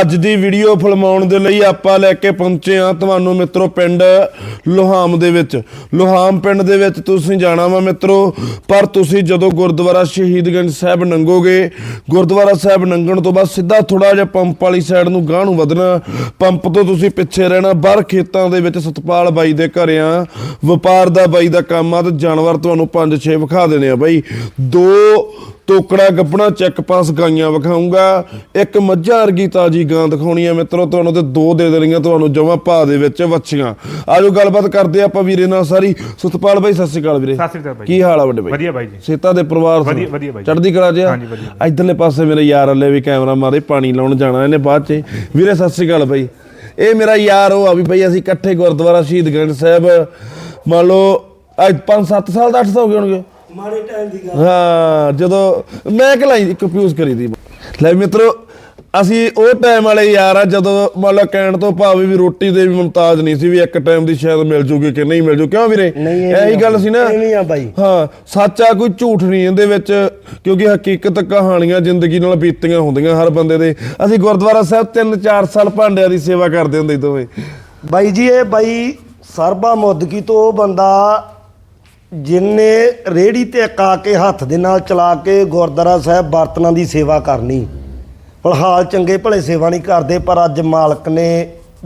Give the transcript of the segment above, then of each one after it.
ਅੱਜ ਦੀ ਵੀਡੀਓ ਫਿਲਮਾਉਣ ਦੇ ਲਈ ਆਪਾਂ ਲੈ ਕੇ ਪਹੁੰਚੇ ਆ ਤੁਹਾਨੂੰ ਮਿੱਤਰੋ ਪਿੰਡ ਲੋਹਾਮ ਦੇ ਵਿੱਚ। ਲੋਹਾਮ ਪਿੰਡ ਦੇ ਵਿੱਚ ਤੁਸੀਂ ਜਾਣਾ ਵਾ ਮਿੱਤਰੋ, ਪਰ ਤੁਸੀਂ ਜਦੋਂ ਗੁਰਦੁਆਰਾ ਸ਼ਹੀਦਗੰਜ ਸਾਹਿਬ ਨੰਗੋਗੇ, ਗੁਰਦੁਆਰਾ ਸਾਹਿਬ ਨੰਗਣ ਤੋਂ ਬਾਅਦ ਸਿੱਧਾ ਥੋੜਾ ਜਿਹਾ ਪੰਪ ਵਾਲੀ ਸਾਈਡ ਨੂੰ ਗਾਂਹ ਨੂੰ ਵਧਣਾ, ਪੰਪ ਤੋਂ ਤੁਸੀਂ ਪਿੱਛੇ ਰਹਿਣਾ, ਬਾਹਰ ਖੇਤਾਂ ਦੇ ਵਿੱਚ ਸਤਪਾਲ ਬਾਈ ਦੇ ਘਰ ਆ, ਵਪਾਰ ਦਾ ਬਾਈ ਦਾ ਕੰਮ ਆ ਤੇ ਜਾਨਵਰ ਤੁਹਾਨੂੰ ਪੰਜ ਛੇ ਵਿਖਾ ਦੇਣੇ ਆ ਬਾਈ। ਦੋ ਟੋਕੜਾ ਗੱਪਣਾ ਚੈੱਕ ਪਾਸ ਗਾਈਆਂ ਵਿਖਾਉਂਗਾ ਇੱਕ ਮੱਝਾਂ ਵਰਗੀ ਤਾਜੀ ਗਾਂ ਦਿਖਾਉਣੀ ਆ ਮਿੱਤਰੋ ਤੁਹਾਨੂੰ ਤੇ ਦੋ ਦੇ ਦੇਣੀਆਂ ਤੁਹਾਨੂੰ ਜਮਾ ਭਾ ਦੇ ਵਿੱਚ ਵੱਛੀਆਂ। ਆਜੋ ਗੱਲਬਾਤ ਕਰਦੇ ਆਪਾਂ ਵੀਰੇ ਨਾਲ ਸਾਰੀ। ਸਤਪਾਲ ਬਾਈ ਸਤਿ ਸ਼੍ਰੀ ਅਕਾਲ ਵੀਰੇ। ਸਤਿ ਸ੍ਰੀ ਅਕਾਲ ਬਾਈ। ਕੀ ਹਾਲ ਆ ਵੱਡੇ ਬਾਈ? ਵਧੀਆ ਬਾਈ ਜੀ। ਸੇਤਾ ਦੇ ਪਰਿਵਾਰ ਤੋਂ? ਵਧੀਆ- ਵਧੀਆ ਬਾਈ। ਚੜ੍ਹਦੀ ਕਲਾ ਜਿਆ ਹਾਂਜੀ, ਵਧੀਆ। ਇਧਰਲੇ ਪਾਸੇ ਮੇਰੇ ਯਾਰ ਅੱਲੇ ਵੀ ਕੈਮਰਾ ਮਾਰੇ ਪਾਣੀ ਲਾਉਣ ਜਾਣਾ ਇਹਨੇ ਬਾਅਦ ਚ। ਵੀਰੇ ਸਤਿ ਸ੍ਰੀ ਅਕਾਲ ਬਾਈ। ਇਹ ਮੇਰਾ ਯਾਰ ਉਹ ਆ ਵੀ ਬਾਈ ਅਸੀਂ ਇਕੱਠੇ ਗੁਰਦੁਆਰਾ ਸ਼ਹੀਦਗੰਜ ਸਾਹਿਬ। ਮੰਨ ਲਓ ਅੱਜ 5-7 ਸਾਲ ਦਾ 8 ਸਾਲ ਹੋ ਗਏ ਹੋਣਗੇ। ਮਾੜੇ ਟਾਈਮ ਦੀ ਗੱਲ। ਹਾਂ ਜਦੋਂ ਮੈਂ ਕਲਾਈ ਕੰਫਿਊਜ਼ ਕਰੀ ਦੀ। ਲੈ ਮਿੱਤਰੋ ਅਸੀਂ ਉਹ ਟਾਈਮ ਵਾਲੇ ਯਾਰ ਆ ਜਦੋਂ ਮੰਨ ਲਓ ਕਹਿਣ ਤੋਂ ਭਾਵੇਂ ਵੀ ਰੋਟੀ ਦੇ ਵੀ ਮੁਮਤਾਜ ਨਹੀਂ ਸੀ ਵੀ ਇੱਕ ਟਾਈਮ ਦੀ ਸ਼ਾਇਦ ਮਿਲ ਜੂਗੀ ਕਿ ਨਹੀਂ ਮਿਲ ਜੂ। ਕਿਉਂ ਵੀਰੇ? ਇਹ ਗੱਲ ਸੀ ਨਾ। ਐਵੇਂ ਆ ਬਾਈ। ਹਾਂ ਸੱਚ ਕੋਈ ਝੂਠ ਨਹੀਂ ਇਹਦੇ ਵਿੱਚ ਕਿਉਂਕਿ ਹਕੀਕਤ ਕਹਾਣੀਆਂ ਜ਼ਿੰਦਗੀ ਨਾਲ ਬੀਤੀਆਂ ਹੁੰਦੀਆਂ ਹਰ ਬੰਦੇ ਦੇ। ਅਸੀਂ ਗੁਰਦੁਆਰਾ ਸਾਹਿਬ 3-4 ਸਾਲ ਭਾਂਡਿਆਂ ਦੀ ਸੇਵਾ ਕਰਦੇ ਹੁੰਦੇ ਦੋਵੇਂ। ਬਾਈ ਜੀ ਇਹ ਬਾਈ ਸਰਬਾ ਮੁੱਦਕੀ ਤੋਂ ਉਹ ਬੰਦਾ ਜਿਨੇ ਰੇੜੀ ਤੇ ਕਾ ਕੇ ਹੱਥ ਦੇ ਨਾਲ ਚਲਾ ਕੇ ਗੁਰਦੁਆਰਾ ਸਾਹਿਬ ਬਰਤਨਾਂ ਦੀ ਸੇਵਾ ਕਰਨੀ। ਫਿਲਹਾਲ ਚੰਗੇ ਭਲੇ ਸੇਵਾ ਨਹੀਂ ਕਰਦੇ ਪਰ ਅੱਜ ਮਾਲਕ ਨੇ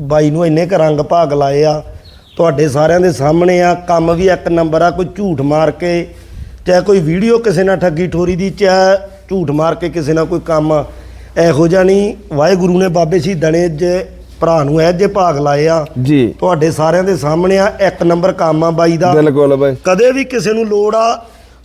ਬਾਈ ਨੂੰ ਇੰਨੇ ਕ ਰੰਗ ਭਾਗ ਲਾਏ ਆ ਤੁਹਾਡੇ ਸਾਰਿਆਂ ਦੇ ਸਾਹਮਣੇ ਆ। ਕੰਮ ਵੀ ਇੱਕ ਨੰਬਰ ਆ ਕੋਈ ਝੂਠ ਮਾਰ ਕੇ ਚਾਹੇ ਕੋਈ ਵੀਡੀਓ ਕਿਸੇ ਨਾਲ ਠੱਗੀ ਠੋਰੀ ਦੀ ਚਾਹੇ ਝੂਠ ਮਾਰ ਕੇ ਕਿਸੇ ਨਾਲ ਕੋਈ ਕੰਮ। ਇਹੋ ਜਿਹਾ ਨਹੀਂ ਵਾਹਿਗੁਰੂ ਨੇ ਬਾਬੇ ਸ਼ਹੀਦਾਂ ਨੇ ਜੇ ਭਰਾ ਨੂੰ ਇਹ ਜੇ ਭਾਗ ਲਾਏ ਆ ਜੀ। ਤੁਹਾਡੇ ਸਾਰਿਆਂ ਦੇ ਸਾਹਮਣੇ ਆ ਇੱਕ ਨੰਬਰ ਕੰਮ ਆ ਬਾਈ ਦਾ। ਬਿਲਕੁਲ ਬਾਈ। ਕਦੇ ਵੀ ਕਿਸੇ ਨੂੰ ਲੋੜ ਆ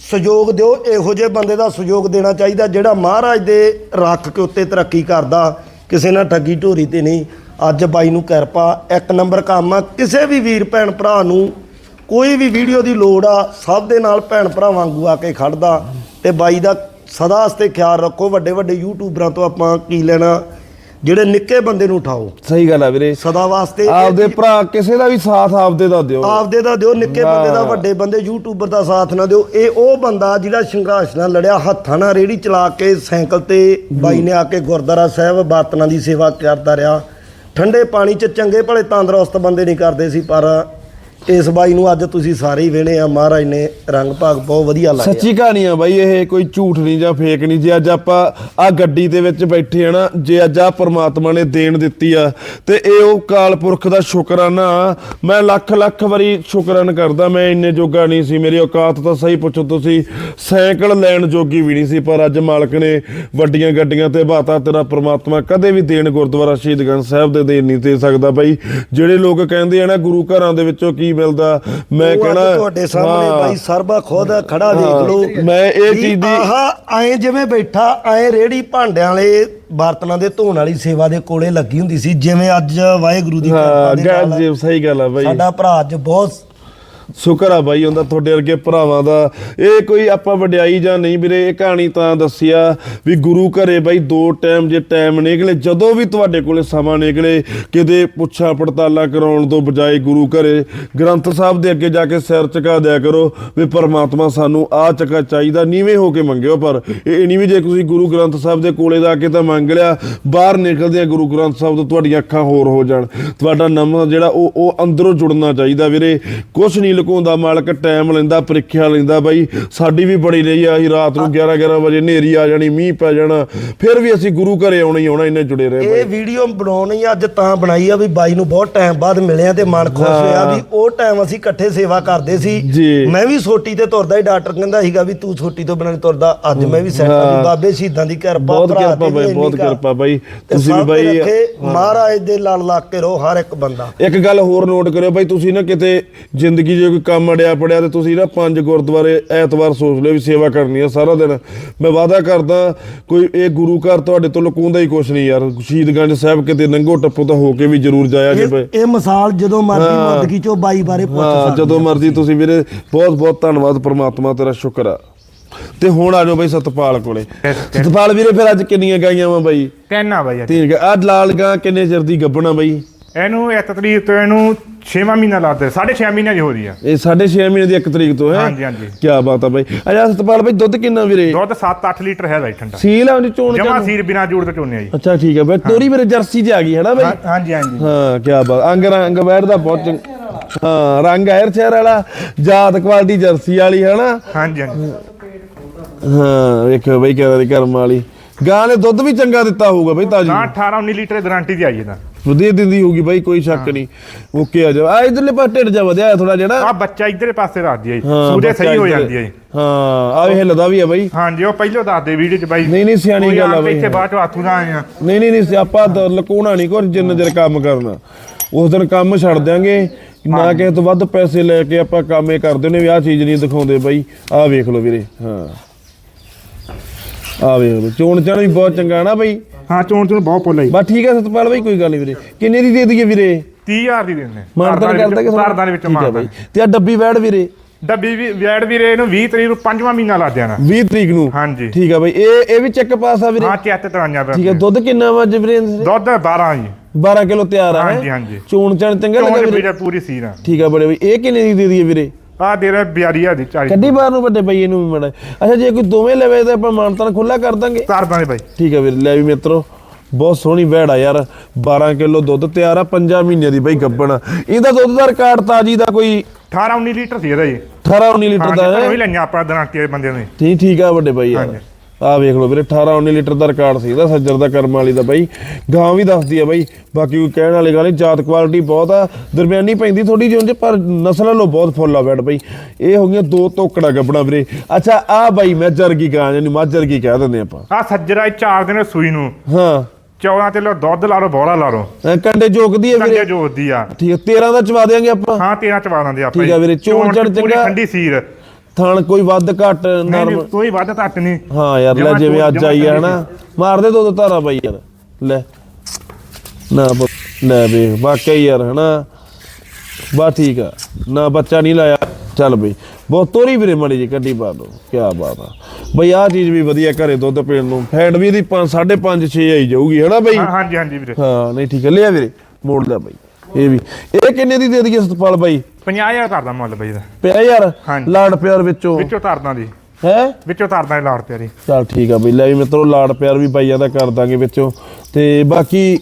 ਸਹਿਯੋਗ ਦਿਓ, ਇਹੋ ਜਿਹੇ ਬੰਦੇ ਦਾ ਸਹਿਯੋਗ ਦੇਣਾ ਚਾਹੀਦਾ ਜਿਹੜਾ ਮਹਾਰਾਜ ਦੇ ਰੱਖ ਕੇ ਉੱਤੇ ਤਰੱਕੀ ਕਰਦਾ, ਕਿਸੇ ਨਾਲ ਠੱਗੀ ਢੋਰੀ ਤੇ ਨਹੀਂ। ਅੱਜ ਬਾਈ ਨੂੰ ਕਿਰਪਾ, ਇੱਕ ਨੰਬਰ ਕੰਮ ਆ, ਕਿਸੇ ਵੀ ਵੀਰ, ਭੈਣ, ਭਰਾ ਨੂੰ ਕੋਈ ਵੀ ਵੀਡੀਓ ਦੀ ਲੋੜ ਆ, ਸਭ ਦੇ ਨਾਲ ਭੈਣ, ਭਰਾ ਵਾਂਗੂ ਆ ਕੇ ਖੜਦਾ। ਤੇ ਬਾਈ ਦਾ ਸਦਾ ਵਾਸਤੇ ਖਿਆਲ ਰੱਖੋ ਵੱਡੇ ਵੱਡੇ ਯੂਟਿਊਬਰਾਂ ਤੋਂ ਆਪਾਂ ਕੀ ਲੈਣਾ ਜਿਹੜੇ ਨਿੱਕੇ ਬੰਦੇ ਨੂੰ ਉਠਾਓ। ਸਹੀ ਗੱਲ ਆ ਵੀਰੇ। ਸਦਾ ਵਾਸਤੇ ਆਪਦੇ ਭਰਾ ਕਿਸੇ ਦਾ ਵੀ ਸਾਥ ਆਪਦੇ ਦਾ ਦਿਓ। ਆਪਦੇ ਦਾ ਦਿਓ ਨਿੱਕੇ ਬੰਦੇ ਦਾ ਵੱਡੇ ਬੰਦੇ ਯੂਟਿਊਬਰ ਦਾ ਸਾਥ ਨਾ ਦਿਓ। ਇਹ ਉਹ ਬੰਦਾ ਜਿਹੜਾ ਸੰਘਰਸ਼ ਨਾਲ ਲੜਿਆ ਹੱਥਾਂ ਨਾਲ ਰੇੜੀ ਚਲਾ ਕੇ ਸਾਈਕਲ ਤੇ ਬਾਈ ਨੇ ਆ ਕੇ ਗੁਰਦੁਆਰਾ ਸਾਹਿਬ ਬਾਤਨਾਂ ਦੀ ਸੇਵਾ ਕਰਦਾ ਰਿਹਾ। ਠੰਡੇ ਪਾਣੀ 'ਚ ਚੰਗੇ ਭਲੇ ਤੰਦਰੁਸਤ ਬੰਦੇ ਨਹੀਂ ਕਰਦੇ ਸੀ ਪਰ ਇਸ ਬਾਈ ਨੂੰ ਅੱਜ ਤੁਸੀਂ ਸਾਰੇ ਹੀ ਵੇਣੇ ਆ। ਮਹਾਰਾਜ ਨੇ ਰੰਗ ਭਾਗ ਬਹੁਤ ਵਧੀਆ ਲਾਇਆ। ਸੱਚੀ ਕਹਾਣੀ ਆ ਬਾਈ, ਇਹ ਕੋਈ ਝੂਠ ਨਹੀਂ ਜਾਂ ਫੇਕ ਨਹੀਂ। ਜੇ ਅੱਜ ਆਪਾਂ ਆ ਗੱਡੀ ਦੇ ਵਿੱਚ ਬੈਠੇ ਆ ਨਾ, ਜੇ ਅੱਜ ਆ ਪ੍ਰਮਾਤਮਾ ਨੇ ਦੇਣ ਦਿੱਤੀ ਆ, ਤੇ ਇਹ ਉਹ ਕਾਲ ਪੁਰਖ ਦਾ ਸ਼ੁਕਰਾਨਾ ਮੈਂ ਲੱਖ ਲੱਖ ਵਾਰੀ ਸ਼ੁਕਰਾਨ ਕਰਦਾ, ਮੈਂ ਇੰਨੇ ਜੋਗਾ ਨਹੀਂ ਸੀ। ਮੇਰੀ ਔਕਾਤ ਤਾਂ ਸਹੀ ਪੁੱਛੋ ਤੁਸੀਂ, ਸਾਈਕਲ ਲੈਣ ਜੋਗੀ ਵੀ ਨਹੀਂ ਸੀ, ਪਰ ਅੱਜ ਮਾਲਕ ਨੇ ਵੱਡੀਆਂ ਗੱਡੀਆਂ ਤੇ ਬਾਤਾ ਤੇਰਾ ਪ੍ਰਮਾਤਮਾ ਕਦੇ ਵੀ ਦੇਣ ਗੁਰਦੁਆਰਾ ਸ਼ਹੀਦਗੰਜ ਸਾਹਿਬ ਦੇ ਦੇਣ ਨਹੀਂ ਦੇ ਸਕਦਾ ਬਾਈ। ਜਿਹੜੇ ਲੋਕ ਕਹਿੰਦੇ ਆ ਨਾ, ਗੁਰੂ ਘਰਾਂ ਦੇ ਵਿੱਚੋਂ ਕੀ ਮਿਲਦਾ। ਮੈਂ ਉਹ ਅੱਜ ਕਹਿਣਾ ਤੁਹਾਡੇ ਸਾਹਮਣੇ ਹਾਂ। ਬਾਈ ਸਰਬਾ ਖੁਦ ਖੜਾ ਦੇਖ ਲਓ। ਮੈਂ ਇਹ ਵੀ ਚੀਜ਼ ਦੀ- ਆਹ ਐ ਜਿਵੇਂ ਬੈਠਾ ਐ ਰੇੜੀ ਭਾਂਡਿਆਂ ਵਾਲੇ ਬਰਤਨਾਂ ਦੇ ਧੋਣ ਵਾਲੀ ਸੇਵਾ ਦੇ ਕੋਲੇ ਲੱਗੀ ਹੁੰਦੀ ਸੀ ਜਿਵੇਂ ਅੱਜ ਵਾਹਿਗੁਰੂ ਦੀ ਹਾਂ ਕਿਰਪਾ ਦੇ ਗੱਲ ਨਾਲ ਜੀ ਸਹੀ ਗੱਲ ਆ ਬਾਈ। ਸਾਡਾ ਭਰਾ ਅੱਜ ਬਹੁਤ ਸ਼ੁਕਰ ਆ ਬਾਈ, ਹੁੰਦਾ ਤੁਹਾਡੇ ਵਰਗੇ ਭਰਾਵਾਂ ਦਾ। ਇਹ ਕੋਈ ਆਪਾਂ ਵਡਿਆਈ ਜਾਂ ਨਹੀਂ ਵੀਰੇ, ਇਹ ਕਹਾਣੀ ਤਾਂ ਦੱਸਿਆ ਵੀ ਗੁਰੂ ਘਰੇ ਬਾਈ ਦੋ ਟਾਈਮ ਜੇ ਟਾਈਮ ਨਿਕਲੇ, ਜਦੋਂ ਵੀ ਤੁਹਾਡੇ ਕੋਲੇ ਸਮਾਂ ਨਿਕਲੇ, ਕਿਤੇ ਪੁੱਛਾਂ ਪੜਤਾਲਾਂ ਕਰਾਉਣ ਤੋਂ ਬਜਾਏ ਗੁਰੂ ਘਰੇ, ਗ੍ਰੰਥ ਸਾਹਿਬ ਦੇ ਅੱਗੇ ਜਾ ਕੇ ਸਿਰ ਝੁਕਾ ਦਿਆ ਕਰੋ ਵੀ ਪਰਮਾਤਮਾ ਸਾਨੂੰ ਆ ਚੱਕਾ ਚਾਹੀਦਾ, ਨੀਵੇਂ ਹੋ ਕੇ ਮੰਗਿਓ, ਪਰ ਇਹ ਨਹੀਂ ਵੀ ਜੇ ਤੁਸੀਂ ਗੁਰੂ ਗ੍ਰੰਥ ਸਾਹਿਬ ਦੇ ਕੋਲੇ ਜਾ ਕੇ ਤਾਂ ਮੰਗ ਲਿਆ, ਬਾਹਰ ਨਿਕਲਦੇ ਆ ਗੁਰੂ ਗ੍ਰੰਥ ਸਾਹਿਬ ਤੋਂ ਤੁਹਾਡੀਆਂ ਅੱਖਾਂ ਹੋਰ ਹੋ ਜਾਣ। ਤੁਹਾਡਾ ਨਮ ਜਿਹੜਾ ਉਹ ਉਹ ਅੰਦਰੋਂ ਜੁੜਨਾ ਚਾਹੀਦਾ ਵੀਰੇ। ਕੁਛ ਨਹੀਂ ਲੁਕਾਉਂਦਾ ਮਾਲਕ ਟਾਈਮ ਲੈਂਦਾ ਪ੍ਰੀਖਿਆ ਲੈਂਦਾ ਬਾਈ। ਸਾਡੀ ਵੀ ਬੜੀ ਰਹੀ ਆ ਅਸੀਂ ਰਾਤ ਨੂੰ 11 11 ਵਜੇ ਹਨੇਰੀ ਆ ਜਾਣੀ ਮੀਂਹ ਪੈ ਜਾਣਾ। ਫਿਰ ਵੀ ਅਸੀਂ ਗੁਰੂ ਘਰੇ ਆਉਣਾ ਹੀ ਆਉਣਾ ਇੰਨੇ ਜੁੜੇ ਰਹੇ ਇਹ ਵੀਡੀਓ ਬਣਾਉਣੀ ਅੱਜ ਤਾਂ ਬਣਾਈ ਆ ਵੀ ਬਾਈ ਨੂੰ ਬਹੁਤ ਟਾਈਮ ਬਾਅਦ ਮਿਲਿਆ ਤੇ ਮਨ ਖੁਸ਼ ਹੋਇਆ ਵੀ ਉਹ ਟਾਈਮ ਅਸੀਂ ਇਕੱਠੇ ਸੇਵਾ ਕਰਦੇ ਸੀ। ਮੈਂ ਵੀ ਸੋਟੀ ਤੇ ਤੁਰਦਾ ਹੀ ਡਾਕਟਰ ਕਹਿੰਦਾ ਸੀਗਾ ਵੀ ਤੂੰ ਸੋਟੀ ਤੋਂ ਬਿਨਾਂ ਨਹੀਂ ਤੁਰਦਾ। ਅੱਜ ਮੈਂ ਵੀ ਸੈਟ ਆ ਬਾਬੇ ਸ਼ਹੀਦਾਂ ਦੀ ਕਿਰਪਾ ਬਹੁਤ ਕਿਰਪਾ ਬਾਈ, ਬਹੁਤ। ਕਿਰਪਾ ਬਾਈ। ਤੁਸੀਂ ਵੀ ਬਾਈ- ਮਹਾਰਾਜ ਦੇ ਲੜ ਲੱਗ ਕੇ ਰਹੋ ਹਰ ਇੱਕ ਬੰਦਾ। ਇੱਕ ਗੱਲ ਹੋਰ ਨੋਟ ਕਰਿਓ ਭਾਈ ਤੁਸੀਂ ਨਾ ਕਿਤੇ ਜ਼ਿੰਦਗੀ 'ਚ ਕੋਈ ਕੰਮ ਅੜਿਆ ਪੜਿਆ ਤੇ ਤੁਸੀਂ ਨਾ ਪੰਜ ਗੁਰਦੁਆਰੇ ਐਤਵਾਰ ਸੋਚ ਲਿਓ ਵੀ ਸੇਵਾ ਕਰਨੀ ਆ ਸਾਰਾ ਦਿਨ। ਮੈਂ ਵਾਅਦਾ ਕਰਦਾ ਕੋਈ ਇਹ ਗੁਰੂ ਘਰ ਤੁਹਾਡੇ ਤੋਂ ਲੁਕਾਉਂਦਾ ਹੀ ਕੁਛ ਨਹੀਂ ਯਾਰ। ਸ਼ਹੀਦਗੰਜ ਸਾਹਿਬ ਕਿਤੇ ਨੰਗੋ ਟੱਪੋ ਤਾਂ ਹੋ ਕੇ ਵੀ ਜ਼ਰੂਰ ਜਾਇਆ ਜੇ ਇਹ ਭਾਈ ਇਹ ਮਿਸਾਲ ਜਦੋਂ ਮਰਜ਼ੀ। ਮਦਗੀ ਚੋਂ ਬਾਈ ਬਾਰੇ ਪੁੱਛ ਹਾਂ ਸਕਦੇ ਜਦੋਂ ਮਰਜ਼ੀ ਤੁਸੀਂ। ਵੀਰੇ ਬਹੁਤ ਬਹੁਤ ਧੰਨਵਾਦ ਪ੍ਰਮਾਤਮਾ ਤੇਰਾ ਸ਼ੁਕਰ ਆ। ਤੇ ਹੁਣ ਆ ਜਾਓ ਬਾਈ ਸਤਪਾਲ ਕੋਲੇ। ਸਤਪਾਲ ਵੀਰੇ ਫਿਰ ਅੱਜ ਕਿੰਨੀਆਂ ਗਾਈਆਂ ਵਾ ਬਾਈ? ਕਹਿਣਾ ਬਾਈ। ਠੀਕ ਆ ਆਹ ਲਾਲ ਗਾਂ ਕਿੰਨੇ ਚਿਰ ਦੀ ਗੱਬਣਾ ਬਾਈ? ਇਹਨੂੰ ਇੱਕ ਤਰੀਕ ਤੋਂ ਇਹਨੂੰ 6ਵਾਂ ਮਹੀਨਾ ਲਾਦੇ 6.5 ਮਹੀਨਿਆਂ ਦੀ ਹੋ ਰਹੀ ਆ। ਇਹ 6.5 ਮਹੀਨੇ ਦੀ 1 ਤਰੀਕ ਤੋਂ ਹੈ? ਹਾਂਜੀ, ਹਾਂਜੀ। ਕੀ ਬਾਤ ਆ ਬਾਈ। ਅੱਛਾ ਸਤਪਾਲ ਬਾਈ ਦੁੱਧ ਕਿੰਨਾ ਵੀਰੇ? ਦੁੱਧ 7-8 ਲੀਟਰ ਹੈ ਬਾਈ ਠੰਡਾ। ਸੀਲ ਆ ਉਹਦੀ ਚੋਣ ਜਮਾ ਚਾਣ? ਸੀਰ ਬਿਨਾ ਜੂੜ ਤੋਂ ਚੋਨੇ ਆ ਜੀ। ਅੱਛਾ ਠੀਕ ਹੈ ਬਾਈ। ਤੋਰੀ ਵੀਰੇ ਜਰਸੀ ਚ ਆ ਗਈ ਹੈ ਨਾ ਬਾਈ ਹਾਂਜੀ ਹਾਂਜੀ। ਹਾਂ ਕੀ ਬਾਤ। ਅੰਗ ਰੰਗ ਬੈਠ ਦਾ ਬਹੁਤ ਚੰਗ- ਹਾਂ ਰੰਗ ਹੈਰ ਸ਼ਹਿਰ ਵਾਲਾ ਜਾਤ ਕੁਆਲਿਟੀ ਜਰਸੀ ਵਾਲੀ ਹੈ ਨਾ ਹਾਂਜੀ ਹਾਂਜੀ। ਹਾਂ ਵੇਖੋ ਬਾਈ ਕਿਹਦਾ ਦੀ ਕਰਮ ਵਾਲੀ। ਗਾਂ ਨੇ ਦੁੱਧ ਵੀ ਚੰਗਾ ਦਿੱਤਾ ਹੋਊਗਾ ਬਾਈ ਤਾਜੀ। ਨਾ 18-19 ਲੀਟਰ ਦੀ ਗਾਰੰਟੀ ਦੀ ਆਈ ਇਹਦਾ ਵਧੀਆ ਦਿੰਦੀ ਹੋਊਗੀ ਬਾਈ ਕੋਈ ਸ਼ੱਕ ਨਹੀਂ। ਓਕੇ ਆ ਜਾ ਆ ਇਧਰਲੇ ਪਾਸੇ ਢਿੱਡ ਜਾ ਵਧਿਆ ਥੋੜਾ ਜਿਹੜਾ ਆ ਬੱਚਾ ਇਧਰਲੇ ਪਾਸੇ ਰੱਖਦੀ ਆ ਜੀ। ਹਾਂ, ਸੂਰੇ ਸਹੀ ਹੋ ਜਾਂਦੀ ਆ ਜੀ। ਹਾਂ ਆ ਹਿੱਲਦਾ ਵੀ ਆ ਬਾਈ। ਹਾਂਜੀ ਉਹ ਪਹਿਲਾਂ ਦੱਸਦੇ ਵੀਡੀਓ ਚ ਬਾਈ। ਨਹੀਂ, ਨਹੀਂ, ਸਿਆਣੀ ਗੱਲ ਆ ਬਾਈ। ਇੱਥੇ ਬਾਅਦ ਚ ਹੱਥੂ ਦਾ ਆਏ ਆ। ਨਹੀਂ ਨਹੀਂ ਨਹੀਂ ਸਿਆਪਾ ਦ- ਲੁਕਾਉਣਾ ਨਹੀਂ ਕੋਈ ਜਿੰਨਾ ਚਿਰ ਕੰਮ ਕਰਨਾ। ਉਸ ਦਿਨ ਕੰਮ ਛੱਡ ਦਿਆਂਗੇ। ਨਾ ਕਿਸੇ ਤੋਂ ਵੱਧ ਪੈਸੇ ਲੈ ਕੇ ਆਪਾਂ ਕੰਮ ਇਹ ਕਰਦੇ ਨੇ ਵੀ ਚੀਜ਼ ਨਹੀਂ ਦਿਖਾਉਂਦੇ ਬਾਈ। ਆਹ ਵੇਖ ਲਓ ਵੀਰੇ ਹਾਂ। ਆਹ ਵੇਖ ਲਓ। ਚੋਣ ਚਾਣ ਵੀ ਬਹੁਤ ਚੰਗਾ ਨਾ ਬਾਈ। ਹਾਂ ਚੋਣ ਚੋਣ ਬਹੁਤ ਪੋਲਾ ਜੀ। ਬਸ ਠੀਕ ਹੈ ਸਤਪਾਲ ਬਾਈ ਕੋਈ ਗੱਲ ਨਹੀਂ ਵੀਰੇ। ਕਿੰਨੇ ਦੀ ਦੇ ਦਈਏ ਵੀਰੇ? 30000 ਦੀ ਦਿੰਦੇ। ਮਾਨਤਨ ਕਰਦਾ ਕਿ ਸਰਦਾਂ ਦੇ ਵਿੱਚ ਠੀਕ ਹੈ ਬਾਈ। ਮਾਰਦਾ ਤੇ ਆ ਡੱਬੀ ਵੈੜ ਵੀਰੇ? ਡੱਬੀ ਵੀ ਵੈਡ ਵੀਰੇ ਇਹਨੂੰ 20 ਤਰੀਕ ਨੂੰ ਪੰਜਵਾਂ ਮਹੀਨਾ ਲੱਗ ਜਾਣਾ। 20 ਤਰੀਕ ਨੂੰ? ਹਾਂਜੀ। ਠੀਕ ਹੈ ਬਾਈ। ਇਹ ਇਹ ਵੀ ਚੈੱਕ ਪਾਸ ਆ ਵੀਰੇ? ਹਾਂ ਚੈੱਕ ਤਰਾਈਆਂ ਠੀਕ ਹੈ ਦੁੱਧ ਕਿੰਨਾ ਵਾ ਵੀਰੇ? ਦੁੱਧ 12 ਜੀ। 12 ਕਿਲੋ ਤਿਆਰ ਆ? ਹਾਂਜੀ, ਹਾਂਜੀ। ਚੋਣ ਚਾਣ ਚੰਗਾ ਲੱਗਾ ਵੀਰੇ? ਪੂਰੀ ਸੀਰ ਆ। ਠੀਕ ਆ ਬੜੇ ਬਈ। ਇਹ ਕਿੰਨੇ ਦੀ ਦੇ ਦਈਏ ਵੀਰੇ? ਆ ਦੇ ਰਿਹਾ 42000 ਦੀ 40 ਕੱਢੀ ਬਾਹਰ ਨੂੰ ਵੱਡੇ ਬਈ ਇਹਨੂੰ ਵੀ ਮੜਾ। ਅੱਛਾ ਜੇ ਕੋਈ ਦੋਵੇਂ ਲਵੇ ਤਾਂ ਆਪਾਂ ਮਾਨਤਾਨ ਖੁੱਲਾ ਕਰ ਦਾਂਗੇ। ਸਰਦਾਂ ਦੇ ਬਾਈ। ਠੀਕ ਆ ਵੀਰੇ ਲੈ ਵੀ ਮਿੱਤਰੋ ਬਹੁਤ ਸੋਹਣੀ ਵੈੜ ਆ ਯਾਰ। 12 ਕਿਲੋ ਦੁੱਧ ਤਿਆਰ ਆ 5 ਮਹੀਨੇ ਦੀ ਬਈ ਗੱਬਣ। ਇਹਦਾ ਦੁੱਧ ਦਾ ਰਿਕਾਰਡ ਤਾਜੀ ਦਾ ਕੋਈ 18 19 ਲੀਟਰ ਸੀ ਇਹਦਾ ਜੀ। 18 19 ਲੀਟਰ ਦਾ ਹਾਂ। ਹੈ ਵੀ ਲਈਆਂ ਆਪਾਂ ਦਰਾਂਟੀ ਦੇ ਬੰਦੇ ਨੇ ਠੀਕ ਠੀਕ ਆ ਵੱਡੇ ਬਾਈ ਯਾਰ। ਹਾਂਜੀ। ਆ ਵੇਖ ਲਓ ਵੀਰੇ 18 19 ਲੀਟਰ ਦਾ ਰਿਕਾਰਡ ਸੀ ਇਹਦਾ ਸੱਜਰ ਦਾ ਕਰਮ ਵਾਲੀ ਦਾ ਬਾਈ। ਗਾਂ ਵੀ ਦੱਸਦੀ ਆ ਬਾਈ ਬਾਕੀ ਕੋਈ ਕਹਿਣ ਵਾਲੀ ਗੱਲ ਨਹੀਂ ਜਾਤ ਕੁਆਲਿਟੀ ਬਹੁਤ ਆ ਦਰਮਿਆਨੀ ਪੈਂਦੀ ਥੋੜੀ ਜਿਹੀ ਉਂਝ ਪਰ ਨਸਲ ਨਾਲੋਂ ਬਹੁਤ ਫੁੱਲ ਆ ਬੈਡ ਬਾਈ। ਇਹ ਹੋ ਗਈਆਂ ਦੋ ਤੋਕੜਾ ਗੱਬਣਾ ਵੀਰੇ। ਅੱਛਾ ਆ ਬਾਈ ਮੈਂ ਜਰਗੀ ਗਾਂ ਜਿਹਨੂੰ ਮੱਝ ਜਰਗੀ ਕਹਿ ਦਿੰਦੇ ਆਪਾਂ? ਆ ਸੱਜਰਾ 4 ਦਿਨ ਸੂਈ ਨੂੰ। ਹਾਂ। 14 ਕਿਲੋ ਦੁੱਧ ਲਾ ਲਓ ਬੋਲਾ ਲਾ ਐਂ ਕੰਡੇ ਜੋਗਦੀ ਆ ਕੰਡੇ ਵੀਰੇ ਜੋੜਦੀ ਆ। ਠੀਕ ਹੈ 13 ਦਾ ਚਵਾ ਦੇਾਂਗੇ ਆਪਾਂ? ਹਾਂ 13 ਚਵਾ ਦਿੰਦੇ ਆਪਾਂ ਠੀਕ ਆ ਵੀਰੇ, ਚੋਣ ਚੜ ਚੰਗਾ। ਠੰਡੀ ਸੀਰ। ਥਾਣ ਕੋਈ ਵੱਧ ਘੱਟ ਨਰਮ ਕੋਈ ਵੱਧ ਘੱਟ ਨਹੀਂ। ਹਾਂ ਯਾਰ ਲੈ ਜਿਵੇਂ ਅੱਜ ਆਈ ਆ ਹਨਾ। ਮਾਰ ਦੇ ਦੋ ਦੋ ਧਾਰਾ ਬਾਈ ਯਾਰ। ਲੈ। ਨਾ ਲੈ ਵੇਖ ਵਾਕਿਆ ਹੀ ਯਾਰ ਹਨਾ। ਬਾ ਠੀਕ ਆ। ਨਾ ਬੱਚਾ ਨਹੀਂ ਲਾਇਆ। ਚੱਲ ਬਈ। ਬਹੁਤ ਤੋਰੀ ਵੀਰੇ ਮੜੀ ਜੀ ਕੱਢੀ ਪਾ ਦੋ। ਕੀ ਬਾਤ ਆ। ਬਈ ਆ ਚੀਜ਼ ਵੀ ਵਧੀਆ ਘਰੇ ਦੁੱਧ ਪੀਣ ਨੂੰ। ਫੈਟ ਵੀ ਇਹਦੀ 5 5.5 6 ਆਈ ਜਾਊਗੀ ਹਨਾ ਬਈ? ਹਾਂ ਹਾਂਜੀ ਹਾਂਜੀ ਵੀਰੇ। ਹਾਂ ਨਹੀਂ ਠੀਕ ਹੈ ਲਿਆ ਵੀਰੇ ਮੋੜ ਲਿਆ ਬਈ। ਇਹ ਵੀ। ਇਹ ਕਿੰਨੇ ਦੀ ਦੇ ਦਈਏ ਸਤਪਾਲ ਬਾਈ? 50000 ਕਰਦਾ ਮੁੱਲ ਬਈ ਦਾ ਪਿਆ ਯਾਰ ਹਾਂਜੀ। ਲਾੜ ਪਿਆਰ ਵਿੱਚੋਂ। ਵਿੱਚੋਂ ਤਰਦਾਂ ਦੀ ਹੈ? ਵਿੱਚੋਂ ਤਰਦਾਂ ਦੀ ਲਾੜ ਪਿਆਰੀ। ਚਲ ਠੀਕ ਆ ਬਈ ਲੈ ਵੀ ਮਿੱਤਰੋ ਲਾੜ ਪਿਆਰ ਵੀ ਬਾਈਆਂ ਦਾ ਕਰ ਦਾਂਗੇ ਵਿੱਚੋਂ। ਤੇ ਬਾਕੀ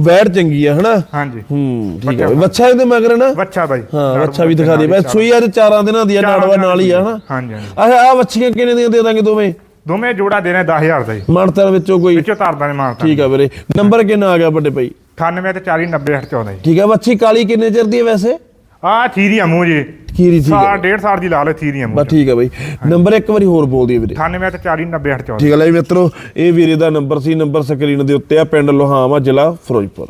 ਵੈੜ ਚੰਗੀ ਆ ਹਨਾ? ਹਾਂਜੀ। ਹੂੰ ਠੀਕ ਆ ਬਈ। ਵੱਛਾ ਇਹਦੇ ਮਗਰ ਨਾ ਵੱਛਾ ਬਾਈ। ਹਾਂ ਵੱਛਾ ਵੀ ਦਿਖਾ ਦੇ ਹੀ ਸੂਈ ਅੱਜ ਚਾਰਾਂ ਦਿਨਾਂ ਦੀ ਆ ਨਾੜਵਾ ਨਾਲ ਹੀ ਆ। ਹਨਾ? ਹਾਂਜੀ, ਹਾਂਜੀ। ਅੱਛਾ ਆ ਵੱਛੀਆਂ ਕਿੰਨੇ ਦੀਆਂ ਦੇ ਦਾਂਗੇ ਦੋਵੇਂ? ਦੋਵੇਂ ਜੋੜਾ ਦੇ ਰਹੇ 10000 ਦਾ ਜੀ। ਮਣਤਰ ਵਿੱਚੋਂ ਕੋਈ? ਵਿੱਚੋਂ ਤਰਦਾਂ ਦੇ ਮਾਰਤਾ ਠੀਕ ਆ ਵੀਰੇ। ਨੰਬਰ ਕਿੰਨਾ ਆ ਗਿਆ ਵੱਡੇ ਭਾਈ 98 ਤੇ 40 90 8 14 ਜੀ। ਠੀਕ ਆ ਵੱਛੀ ਕਾਲੀ ਕਿੰਨੇ ਚਿਰ ਦੀ ਹੈ ਵੈਸੇ? ਆ ਥੀਰੀਆ ਮੂੰਹ ਜੀ। ਖੀਰੀ ਠੀਕ ਸਾਲ ਡੇਢ ਸਾਲ ਦੀ ਲਾ ਲਓ ਥੀਰੀਆ ਮੂੰਹ ਬਸ ਠੀਕ ਆ ਬਈ। ਨੰਬਰ ਇੱਕ ਵਾਰੀ ਹੋਰ ਬੋਲ ਦਈਏ ਵੀਰੇ। 98 ਤੇ 40 90 8 14 ਠੀਕ ਹੈ ਲੈ ਮਿੱਤਰੋ ਇਹ ਵੀਰੇ ਦਾ ਨੰਬਰ ਸੀ ਨੰਬਰ ਸਕਰੀਨ ਦੇ ਉੱਤੇ ਆ ਪਿੰਡ ਲੋਹਾਵਾ ਜ਼ਿਲ੍ਹਾ ਫਿਰੋਜ਼ਪੁਰ।